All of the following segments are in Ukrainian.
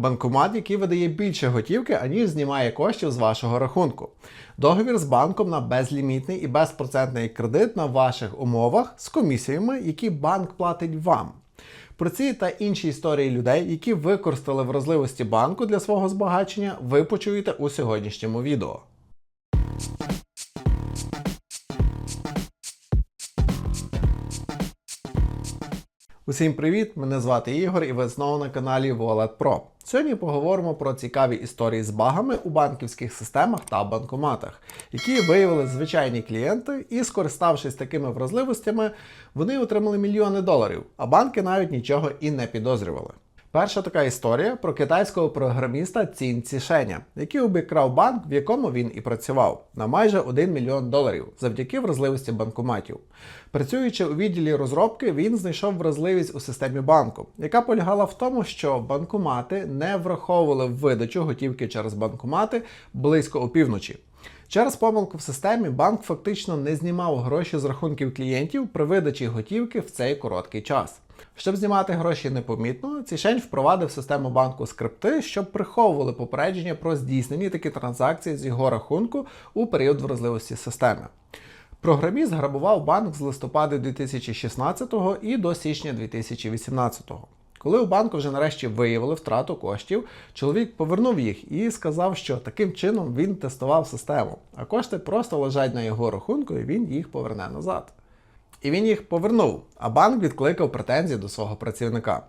банкомат, який видає більше готівки, аніж знімає коштів з вашого рахунку. Договір з банком на безлімітний і безпроцентний кредит на ваших умовах з комісіями, які банк платить вам. Про ці та інші історії людей, які використали вразливості банку для свого збагачення, ви почуєте у сьогоднішньому відео. Усім привіт! Мене звати Ігор і ви знову на каналі Wallet Pro. Сьогодні поговоримо про цікаві історії з багами у банківських системах та банкоматах, які виявили звичайні клієнти, і, скориставшись такими вразливостями, вони отримали мільйони доларів, а банки навіть нічого і не підозрювали. Перша така історія про китайського програміста Цін Цішеня, який обікрав банк, в якому він і працював, на майже 1 мільйон доларів завдяки вразливості банкоматів. Працюючи у відділі розробки, він знайшов вразливість у системі банку, яка полягала в тому, що банкомати не враховували видачу готівки через банкомати близько опівночі. Через помилку в системі банк фактично не знімав гроші з рахунків клієнтів при видачі готівки в цей короткий час. Щоб знімати гроші непомітно, Цішень впровадив систему банку скрипти, щоб приховували попередження про здійснені такі транзакції з його рахунку у період вразливості системи. Програміст грабував банк з листопада 2016 і до січня 2018. Коли у банку вже нарешті виявили втрату коштів, чоловік повернув їх і сказав, що таким чином він тестував систему, а кошти просто лежать на його рахунку і він їх поверне назад. І він їх повернув, а банк відкликав претензії до свого працівника.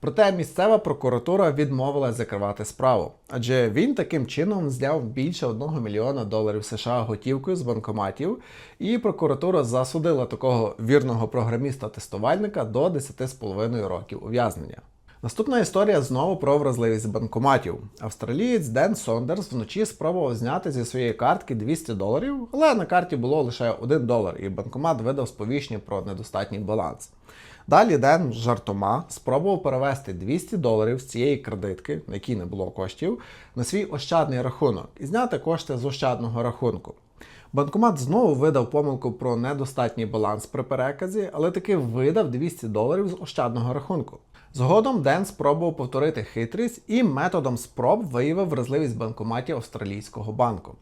Проте місцева прокуратура відмовилась закривати справу, адже він таким чином зняв більше 1 мільйона доларів США готівкою з банкоматів, і прокуратура засудила такого вірного програміста-тестувальника до 10,5 років ув'язнення. Наступна історія знову про вразливість банкоматів. Австралієць Ден Сондерс вночі спробував зняти зі своєї картки 200 доларів, але на карті було лише 1 долар, і банкомат видав сповіщення про недостатній баланс. Далі Ден жартома спробував перевести 200 доларів з цієї кредитки, на якій не було коштів, на свій ощадний рахунок і зняти кошти з ощадного рахунку. Банкомат знову видав помилку про недостатній баланс при переказі, але таки видав 200 доларів з ощадного рахунку. Згодом Ден спробував повторити хитрість і методом спроб виявив вразливість банкоматів австралійського банку.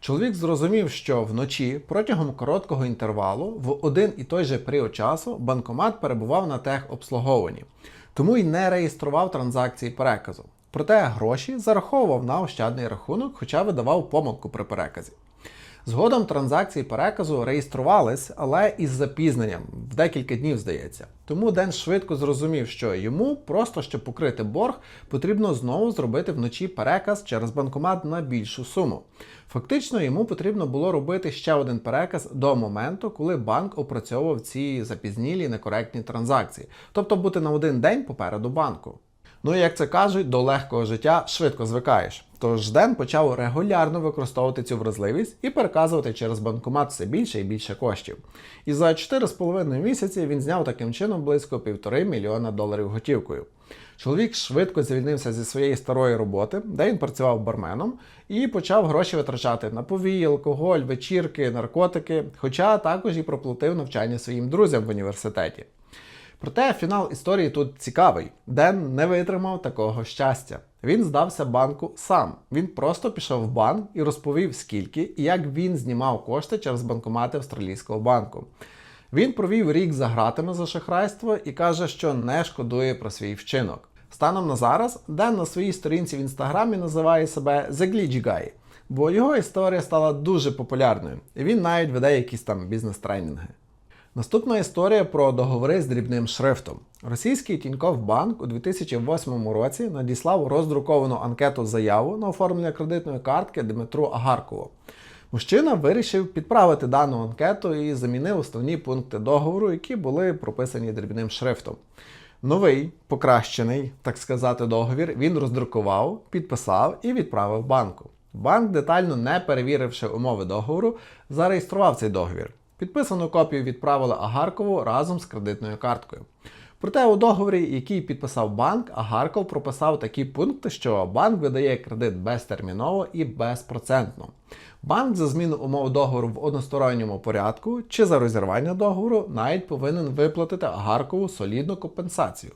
Чоловік зрозумів, що вночі протягом короткого інтервалу в один і той же період часу банкомат перебував на техобслуговуванні, тому й не реєстрував транзакції переказу. Проте гроші зараховував на ощадний рахунок, хоча видавав помилку при переказі. Згодом транзакції переказу реєструвались, але із запізненням в декілька днів здається. Тому Ден швидко зрозумів, що йому просто щоб покрити борг, потрібно знову зробити вночі переказ через банкомат на більшу суму. Фактично, йому потрібно було робити ще один переказ до моменту, коли банк опрацьовував ці запізнілі некоректні транзакції, тобто бути на один день попереду банку. Ну і як це кажуть, до легкого життя швидко звикаєш. Тож Ден почав регулярно використовувати цю вразливість і переказувати через банкомат все більше і більше коштів. І за 4,5 місяці він зняв таким чином близько 1,5 мільйона доларів готівкою. Чоловік швидко звільнився зі своєї старої роботи, де він працював барменом, і почав гроші витрачати на повій, алкоголь, вечірки, наркотики, хоча також і проплатив навчання своїм друзям в університеті. Проте фінал історії тут цікавий. Ден не витримав такого щастя. Він здався банку сам. Він просто пішов в банк і розповів, скільки і як він знімав кошти через банкомати австралійського банку. Він провів рік за гратами за шахрайство і каже, що не шкодує про свій вчинок. Станом на зараз Ден на своїй сторінці в інстаграмі називає себе The Glitch Guy, бо його історія стала дуже популярною, і він навіть веде якісь там бізнес-тренінги. Наступна історія про договори з дрібним шрифтом. Російський Тінькофф банк у 2008 році надіслав роздруковану анкету заяву на оформлення кредитної картки Дмитру Агаркову. Мужчина вирішив підправити дану анкету і замінив основні пункти договору, які були прописані дрібним шрифтом. Новий покращений, так сказати, договір він роздрукував, підписав і відправив банку. Банк, детально не перевіривши умови договору, зареєстрував цей договір. Підписану копію відправили Агаркову разом з кредитною карткою. Проте у договорі, який підписав банк, Агарков прописав такі пункти, що банк видає кредит безтерміново і безпроцентно. Банк за зміну умов договору в односторонньому порядку чи за розірвання договору навіть повинен виплатити Агаркову солідну компенсацію.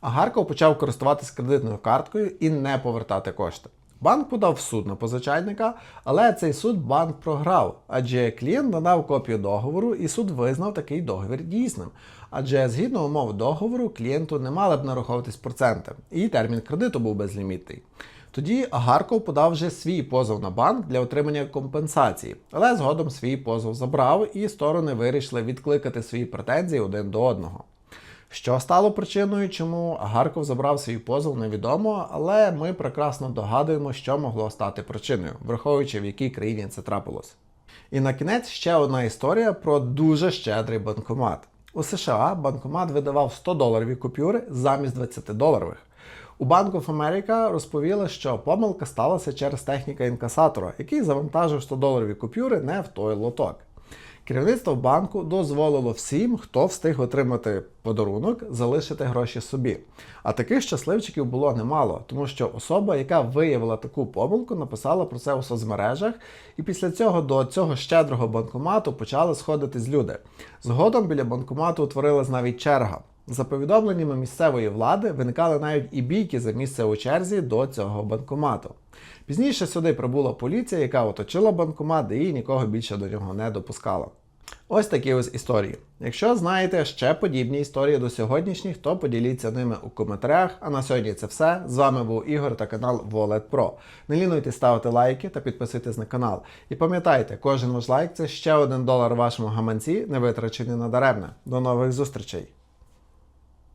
А Гарков почав користуватись кредитною карткою і не повертати кошти. Банк подав в суд на позичальника, але цей суд банк програв, адже клієнт надав копію договору і суд визнав такий договір дійсним. Адже згідно умов договору клієнту не мали б нараховуватись проценти, і термін кредиту був безлімітний. Тоді Агарков подав вже свій позов на банк для отримання компенсації, але згодом свій позов забрав і сторони вирішили відкликати свої претензії один до одного. Що стало причиною, чому Агарков забрав свій позов, невідомо, але ми прекрасно догадуємо, що могло стати причиною, враховуючи в якій країні це трапилось. І на кінець ще одна історія про дуже щедрий банкомат. У США банкомат видавав 100 доларові купюри замість 20 доларових. У Bank of America розповіли, що помилка сталася через техніка інкасатора, який завантажив 100 доларові купюри не в той лоток. Керівництво банку дозволило всім, хто встиг отримати подарунок, залишити гроші собі. А таких щасливчиків було немало, тому що особа, яка виявила таку помилку, написала про це у соцмережах, і після цього до цього щедрого банкомату почали сходитись люди. Згодом біля банкомату утворилась навіть черга. За повідомленнями місцевої влади виникали навіть і бійки за місце у черзі до цього банкомату. Пізніше сюди прибула поліція, яка оточила банкомат і нікого більше до нього не допускала. Ось такі ось історії. Якщо знаєте ще подібні історії до сьогоднішніх, то поділіться ними у коментарях. А на сьогодні це все. З вами був Ігор та канал Wallet Pro. Не лінуйте ставити лайки та підписуйтесь на канал. І пам'ятайте, кожен ваш лайк це ще один долар вашому гаманці, не витрачений надаремне. До нових зустрічей!